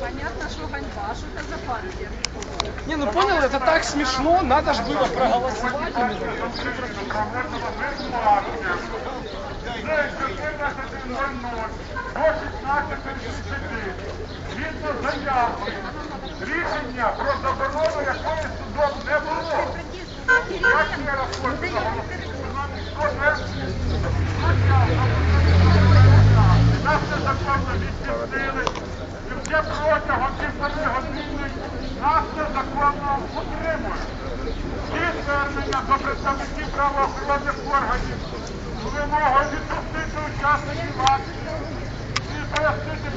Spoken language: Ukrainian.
Понятно, что ганьба, что это за партия. Не, ну понял, это так смешно, надо же было проголосовать. Згідно заяви, рішення про заборону якої судом не було. Я ще раз хочу наголосити, і вже протягом півтори години нас незаконно утримують. Звернення до представників правоохоронних органів вимогою Caça de bate. E para a frente,